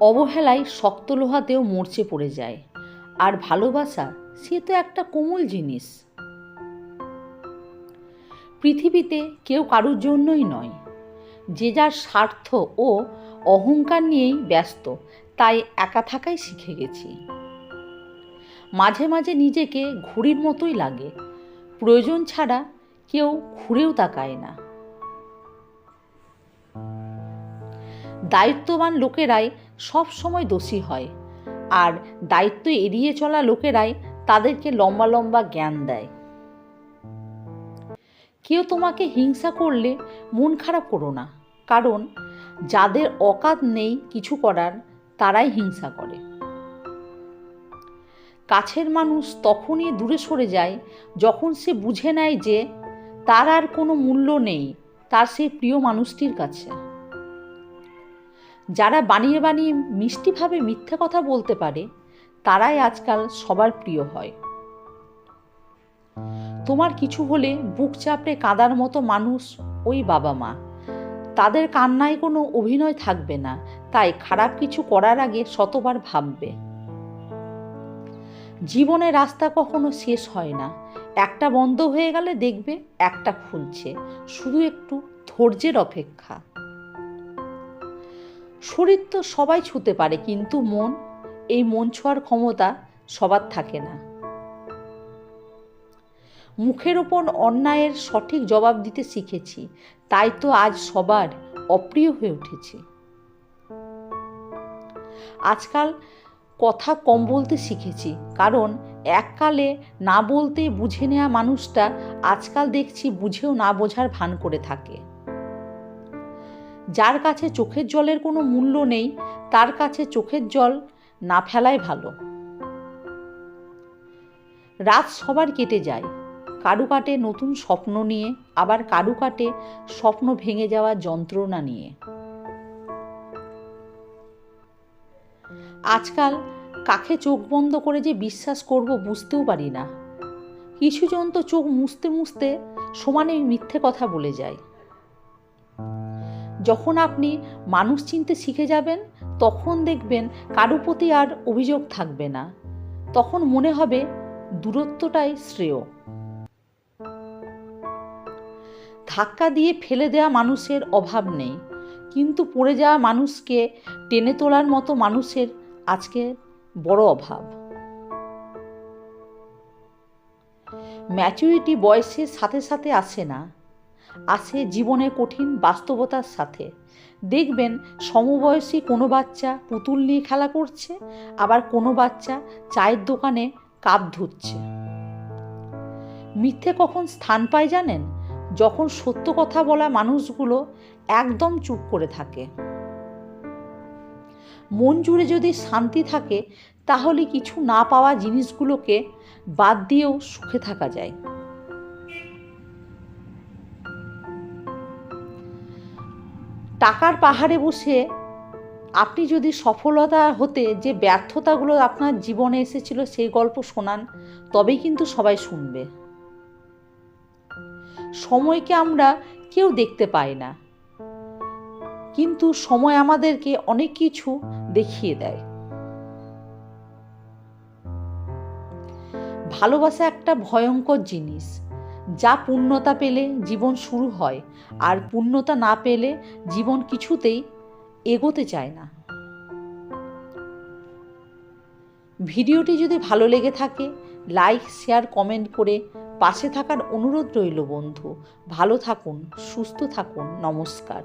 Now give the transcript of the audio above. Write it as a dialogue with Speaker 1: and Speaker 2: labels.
Speaker 1: অবহেলায় শক্ত লোহাতেও মরচে পড়ে যায়। আর ভালোবাসা, সে তো একটা কোমল জিনিস। পৃথিবীতে কেউ কারুর জন্যই নয়। যে যার স্বার্থ ও অহংকার নিয়েই ব্যস্ত, তাই একা থাকাই শিখে গেছি। মাঝে মাঝে নিজেকে ঘুড়ির মতোই লাগে। প্রয়োজন ছাড়া কেউ ঘুরেও তাকায় না। দায়িত্ববান লোকেরাই সব সময় দোষী হয়। আর দায়িত্ব এড়িয়ে চলা লোকেরাই তাদেরকে লম্বা লম্বা জ্ঞান দেয়। কেউ তোমাকে হিংসা করলে মন খারাপ করো না, কারণ যাদের অকাত নেই কিছু করার, তারাই হিংসা করে। কাছের মানুষ তখনই দূরে সরে যায় যখন সে বুঝে নেয় যে তার আর কোনো মূল্য নেই, তার সেই প্রিয় মানুষটির কাছে। যারা বানিয়ে বানিয়ে মিষ্টিভাবে মিথ্যে কথা বলতে পারে, তারাই আজকাল সবার প্রিয় হয়। তোমার কিছু হলে বুক চাপড়ে কাঁদার মতো মানুষ ওই বাবা মা। তাদের কান্নায় কোনো অভিনয় থাকবে না, তাই খারাপ কিছু করার আগে শতবার ভাববে। জীবনের রাস্তা কখনো শেষ হয় না। একটা বন্ধ হয়ে গেলে দেখবে একটা খুলছে। শুধু একটু ধৈর্যের অপেক্ষা। শরীর তো সবাই ছুতে পারে, কিন্তু মন, এই মন ছোঁয়ার ক্ষমতা সবার থাকে না। মুখের ওপর অন্যায়ের সঠিক জবাব দিতে শিখেছি, তাই তো আজ সবার অপ্রিয় হয়ে উঠেছি। আজকাল কথা কম বলতে শিখেছি, কারণ এককালে না বলতে বুঝে নেওয়া মানুষটা আজকাল দেখছি বুঝেও না বোঝার ভান করে থাকে। যার কাছে চোখের জলের কোনো মূল্য নেই, তার কাছে চোখের জল না ফেলাই ভালো। রাত সবার কেটে যায়। কারু কাটে নতুন স্বপ্ন নিয়ে, আবার কারু কাটে স্বপ্ন ভেঙে যাওয়া যন্ত্রণা নিয়ে। আজকাল কাকে চোখ বন্ধ করে যে বিশ্বাস করব বুঝতেও পারি না। কিছু জন তো চোখ মুছতে মুছতে সমানে মিথ্যে কথা বলে যায়। যখন আপনি মানুষ চিনতে শিখে যাবেন, তখন দেখবেন কারও প্রতি আর অভিযোগ থাকবে না। তখন মনে হবে দূরত্বটাই শ্রেয়। ধাক্কা দিয়ে ফেলে দেওয়া মানুষের অভাব নেই, কিন্তু পড়ে যাওয়া মানুষকে টেনে তোলার মতো মানুষের আজকে বড় অভাব। ম্যাচুরিটি বয়সের সাথে সাথে আসে না। আসে জীবনের কঠিন বাস্তবতার সাথে। দেখবেন সমবয়সী কোনো বাচ্চা পুতুল নিয়ে খেলা করছে, আবার কোনো বাচ্চা চায়ের দোকানে কাপ ধুচ্ছে। মিথ্যে কখন স্থান পায় জানেন? যখন সত্য কথা বলা মানুষগুলো একদম চুপ করে থাকে। মন জুড়ে যদি শান্তি থাকে, তাহলে কিছু না পাওয়া জিনিসগুলোকে বাদ দিয়েও সুখে থাকা যায়। টাকার পাহাড়ে বসে আপনি যদি সফলতা হতে যে ব্যর্থতাগুলো আপনার জীবনে এসেছিল সেই গল্প শোনান, তবেই কিন্তু সবাই শুনবে। সময়কে আমরা কেউ দেখতে পাই না। কিন্তু সময় আমাদেরকে অনেক কিছু দেখিয়ে দেয়। ভালোবাসা একটা ভয়ঙ্কর জিনিস। যা পূর্ণতা পেলে জীবন শুরু হয়, আর পূর্ণতা না পেলে জীবন কিছুতেই এগোতে চায় না। ভিডিওটি যদি ভালো লেগে থাকে, লাইক, শেয়ার, কমেন্ট করে পাশে থাকার অনুরোধ রইল বন্ধু। ভালো থাকুন, সুস্থ থাকুন, নমস্কার।